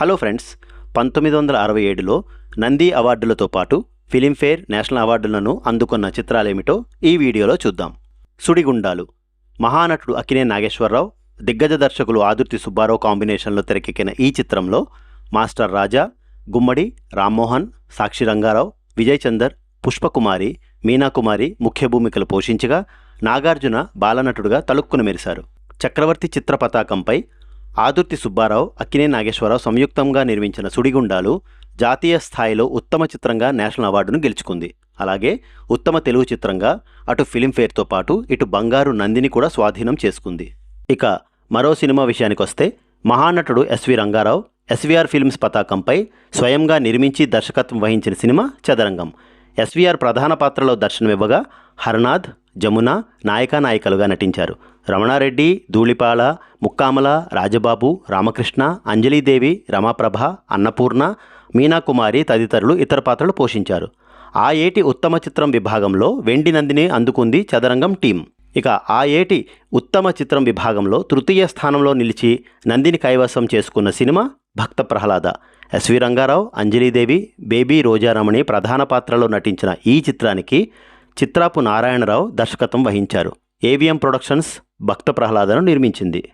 Hello friends పంతొమ్మిది వందల అరవై ఏడులో నంది అవార్డులతో పాటు ఫిలింఫేర్ నేషనల్ అవార్డులను అందుకున్న చిత్రాలేమిటో ఈ వీడియోలో చూద్దాం. సుడిగుండాలు మహానటుడు అకినే నాగేశ్వరరావు దిగ్గజ దర్శకులు ఆదుర్తి సుబ్బారావు కాంబినేషన్లో తెరకెక్కిన ఈ చిత్రంలో మాస్టర్ రాజా గుమ్మడి రామ్మోహన్ సాక్షి రంగారావు విజయ్ చందర్ పుష్పకుమారి మీనాకుమారి ముఖ్య భూమికలు పోషించగా నాగార్జున బాలనటుడుగా తలుక్కున మెరిశారు. చక్రవర్తి చిత్ర పతాకంపై ఆదుర్తి సుబ్బారావు అక్కినే నాగేశ్వరరావు సంయుక్తంగా నిర్మించిన సుడిగుండాలు జాతీయ స్థాయిలో ఉత్తమ చిత్రంగా నేషనల్ అవార్డును గెలుచుకుంది. అలాగే ఉత్తమ తెలుగు చిత్రంగా అటు ఫిలింఫేర్తో పాటు ఇటు బంగారు నందిని కూడా స్వాధీనం చేసుకుంది. ఇక మరో సినిమా విషయానికి వస్తే మహానటుడు ఎస్వి రంగారావు ఎస్వీఆర్ ఫిల్మ్స్ పతాకంపై స్వయంగా నిర్మించి దర్శకత్వం వహించిన సినిమా చదరంగం. ఎస్వీఆర్ ప్రధాన పాత్రలో దర్శనమివ్వగా హర్నాథ్ జమున నాయకా నాయికలుగా నటించారు. రమణారెడ్డి ధూళిపాల ముక్కామల రాజబాబు రామకృష్ణ అంజలీదేవి రమాప్రభ అన్నపూర్ణ మీనాకుమారి తదితరులు ఇతర పాత్రలు పోషించారు. ఆ ఏటి ఉత్తమ చిత్రం విభాగంలో వెండి నందిని అందుకుంది చదరంగం టీం. ఇక ఆ ఏటి ఉత్తమ చిత్రం విభాగంలో తృతీయ స్థానంలో నిలిచి నందిని కైవసం చేసుకున్న cinema Bhakta Prahlada. SV Rangarao Anjalidevi baby Rojaramani ప్రధాన పాత్రలో నటించిన ఈ చిత్రానికి చిత్రాపు నారాయణరావు దర్శకత్వం వహించారు. ఏవిఎం ప్రొడక్షన్స్ భక్త ప్రహ్లాదను నిర్మించింది.